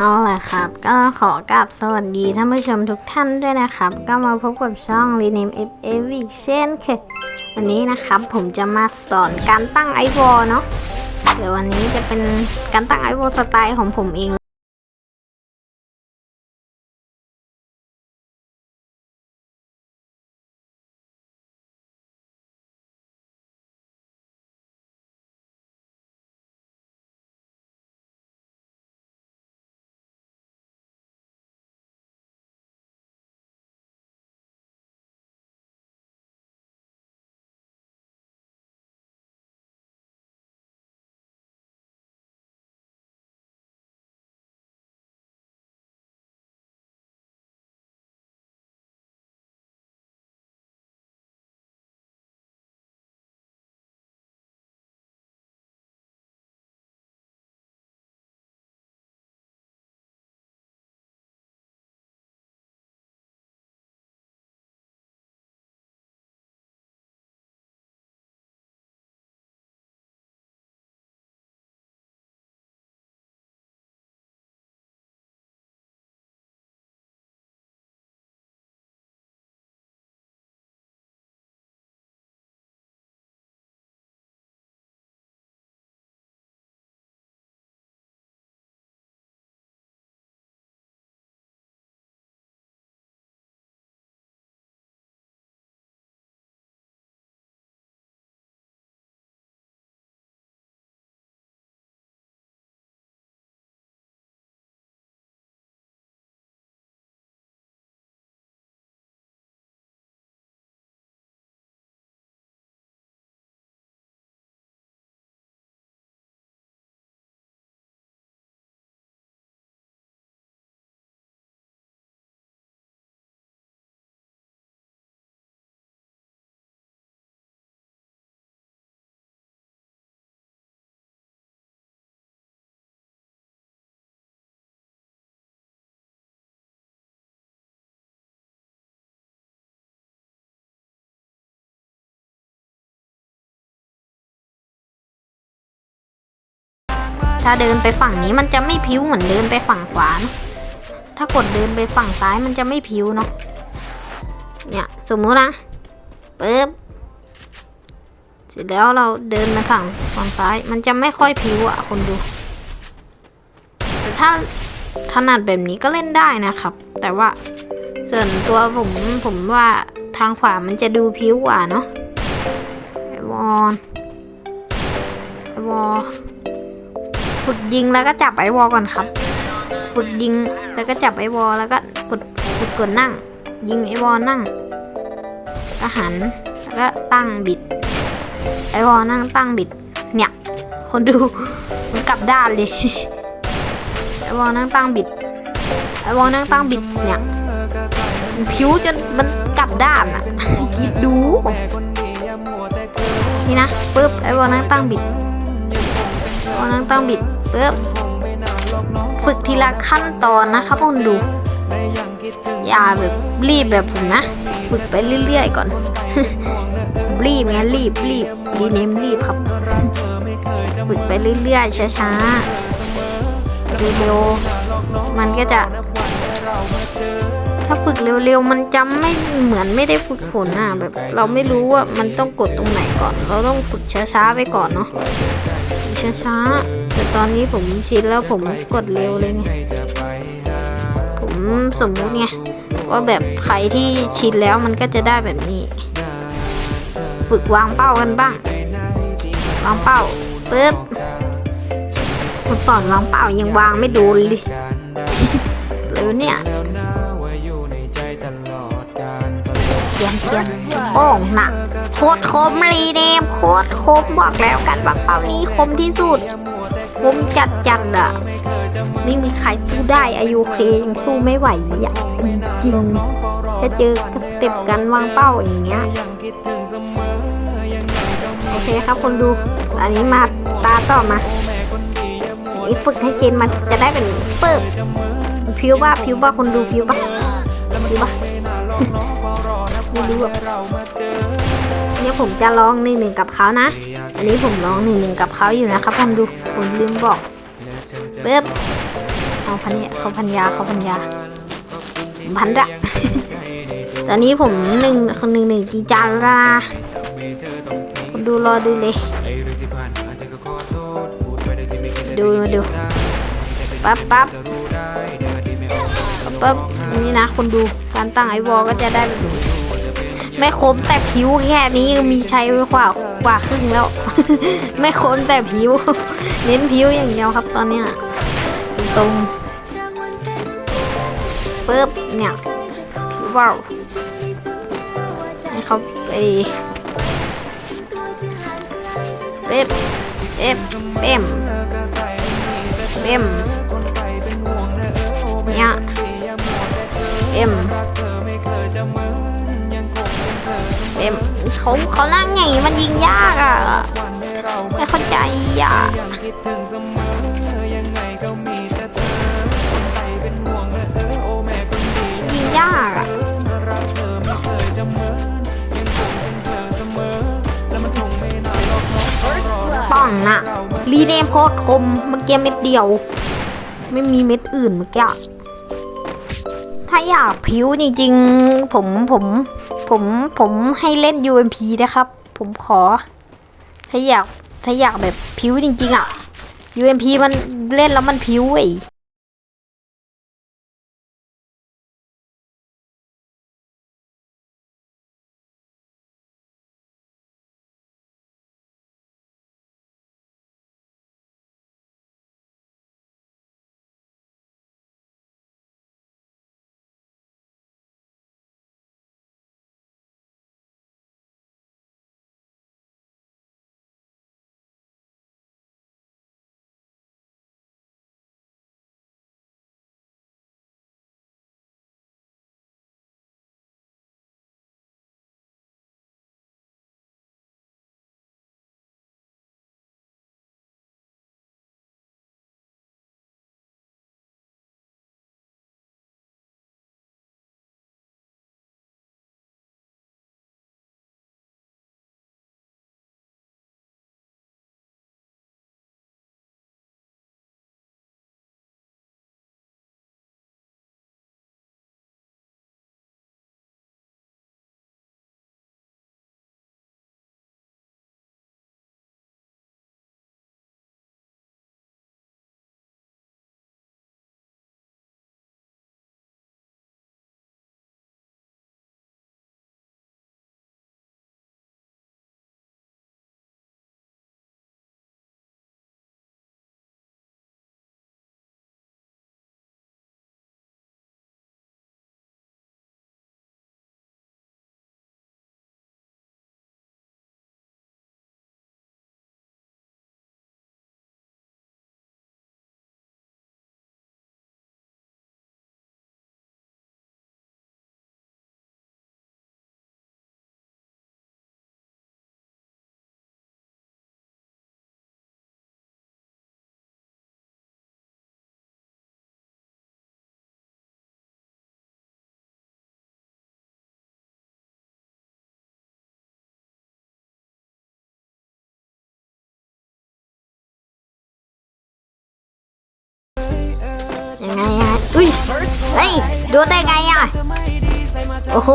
เอาล่ะครับ ก็ขอกราบสวัสดีท่านผู้ชมทุกท่านด้วยนะครับ ก็มาพบกับช่อง Rename F A อีกเช่นเคยวันนี้นะครับผมจะมาสอนการตั้งไอวอลเนาะเดี๋ยววันนี้จะเป็นการตั้งไอวอลสไตล์ของผมเอง ถ้าเดินไปฝั่งนี้มันจะไม่พิ้วเหมือนเดินไปฝั่งขวาเนะถ้ากดเดินไปฝั่งซ้ายมันจะไม่พิ้วเนาะ เนี่ยสมมุตินะปึ๊บเสร็จแล้วเราเดินมาฝั่งฝั่งซ้าย มันจะไม่ค่อยพิ้วอะคนดู แต่ถ้าถนัดแบบนี้ก็เล่นได้นะครับ แต่ว่าส่วนตัวผมผมว่าทางขวามันจะดูพิ้วกว่าเนาะไอวอนไอวอล ฝึกยิงแล้วก็จับไอวอลก่อนครับ ฝึกยิงแล้วก็จับไอวอลแล้วก็กดฝึกกดนั่ง ยิงไอวอลนั่งก็หันแล้วก็ตั้งบิด ไอวอลนั่งตั้งบิด เนี่ย คนดูมันกลับด้านเลยไอวอลนั่งตั้งบิดไอวอลนั่งตั้งบิดเนี่ยผิวจนมันกลับด้านอะคิดดูนี่นะปึ๊บไอวอลนั่งตั้งบิดวอนั่งตั้งบิด ปึ๊บฝึกทีละขั้นตอนนะครับคุณดู อย่าแบบรีบแบบผมนะ ฝึกไปเรื่อยๆก่อน รีบไงรีบรีบรีเนมรีบครับ ฝึกไปเรื่อยๆช้าๆเร็วๆมันก็จะ ถ้าฝึกเร็วๆมันจำไม่เหมือนไม่ได้ฝึกฝนอะแบบ เราไม่รู้ว่ามันต้องกดตรงไหนก่อน เราต้องฝึกช้าๆไปก่อนเนาะช้าๆ แต่ตอนนี้ผมชินแล้วผมกดเร็วเลยไงผมสมมุติไงว่าแบบใครที่ชินแล้วมันก็จะได้แบบนี้ ฝึกวางเป้ากันบ้าง วางเป้าปึ๊บคนสอนวางเป้ายังวางไม่โดนเลยเลยเนี่ยเทียนเทียนโอ้งหนักโคตรคมรีเนมโคตรคมบอกแล้วกันวางเป้านี้คมที่สุด คมจัดจัดอะไม่มีใครสู้ได้อายุเคยังสู้ไม่ไหวอะจริงถ้าเจอกเต็บกันวางเป้าอย่างเงี้ยโอเคครับคนดู อันนี้มาตาต่อมาอีฝึกให้เจนมันจะได้เป็นเปิบผิวบ้าผิวบ้าคนดูผิวบ้าผิวบ้าไม่รู้อะ นี่ยผมจะร้องหนึ่งหนึ่งกับเขานะ อันนี้ผมร้องหนึ่งหนึ่งกับเขาอยู่นะครับผมดูผมลืมบอกปึ๊บเอาพันเนี่ยเขาพันยาเขาพันยาพันละตอนนี้ผมหนึ่งคนหนึ่งหนึ่งจีจานละคนดูรอดูเลยดูมาดูปั๊บปั๊บปั๊บปั๊บนี่นะคนดูการตั้งไอวอลก็จะได้แบบนี้ ไม่คมแต่ผิวแค่นี้มีใช้ไปกว่ากว่าครึ่งแล้ว ไม่คมแต่ผิว เน้นผิวอย่างเดียวครับตอนเนี้ยตรงปึ๊บเนี่ยว้าวให้เขาไปเป๊บเป๊บเป๊มเป๊มเนี่ยเป๊ม เขาเขานั่งไงมันยิงยากอะ ไม่เข้าใจอะยิงยากอะป้องนะรีเนมโคตรคมเมื่อกี้เม็ดเดียว ไม่มีเม็ดอื่นเมื่อกี้ถ้าอยากผิวจริงๆผมผม ผมผมให้เล่น UMP นะครับ ผมขอ ถ้าอยากถ้าอยากแบบผิวจริง ๆ อะ UMP มันเล่นแล้วมันผิวไอ้ย ไงอะอุ้ยเฮ้ยโดนได้ไงอะ โอ้โห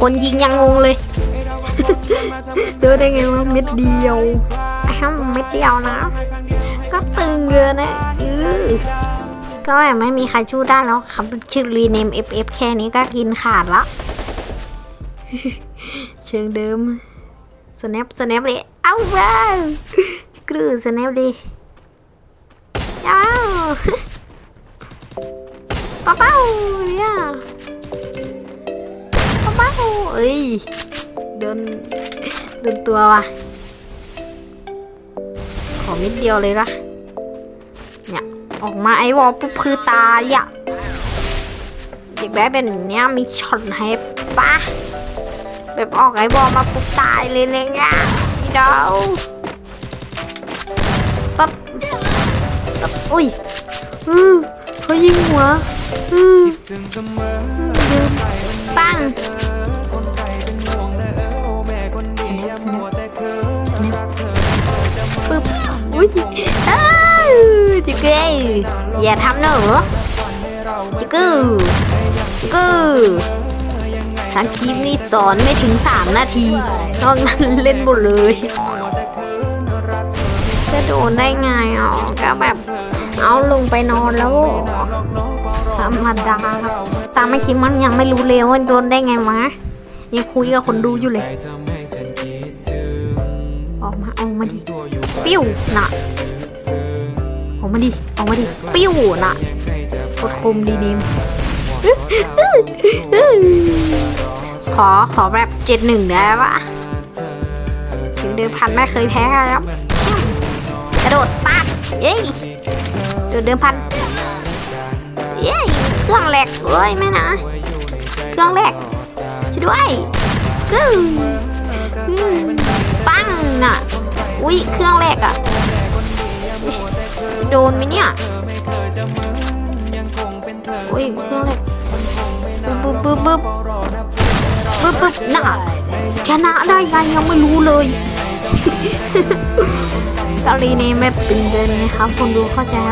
คนยิงยังงงเลย โดนได้ไงวะเม็ดเดียวอ้าวเม็ดเดียวนะ ก็ตึงเกินนะเออก็แบบไม่มีใครชู้ได้แล้วครับชื่อรีเนม FF แค่นี้ก็กินขาดละเชิงเดิม snap snap เลยเอ้าว้าวกรือ snap เลยเจ้า ป้าเป้าเนี่ยป้าเป้าเอ้ยโดนโดนตัวว่ะ ขอนิดเดียวเลยนะเนี่ย ออกมาไอ้วอลปุ๊บคือตายอะอยากได้เป็นเนี้ยมีช็อตให้ปะแบบออกไอ้วอลมาปุ๊บตายเลยเลยเนี่ยพี่เดาปั๊บปั๊บอุ้ยอือ เขายิงหัวอือปังปึ๊บอุ้ยอ้าวจิกเกยอย่าทำหนูจิกกือจิกกือทั้งคลิปนี่สอนไม่ถึง 3 นาทีนอกนั้นเล่นหมดเลยจะโดนได้ไงอะก็แบบ เอาลงไปนอนแล้วธรรมดาครับตามไม่อกินมันยังไม่รู้เลยว่าโดนได้ไงวะยังคุยกับคนดูอยู่เลย ออกมาออกมาดิ ปิ้วน่ะออกมาดิออกมาดิ ปิ้วน่ะกดคมดีดีมขอขอแบบเจ็ดหนึ่งได้ปะถึงเดิมพันไม่เคยแพ้ครับ กระโดดปั๊บเย้ย โดดเดิมพันเย้ยเครื่องแหลกเอ้ยไม่นะ เครื่องแหลกช่วยด้วยกึ้งปังน่ะอุ้ยเครื่องแหลกอะโดนไหมเนี่ยอุ้ยเครื่องแหลกบึ๊บบึ๊บบึ๊บบึ๊บบึ๊บน่ะชนะได้ไงยังไม่รู้เลยกาลีนี่ไม่ตึงเดินนะครับคนดูเข้าใจไหม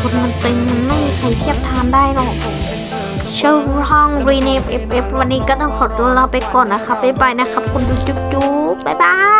คนมันตึงมันไม่มีใครเทียบทานได้หรอกเชลห้องรีเนมเอฟเอฟวันนี้ก็ต้องขอตัวลาไปก่อนนะครับบ๊ายบายนะครับคนดูจุ๊บจุ๊บบ๊ายบาย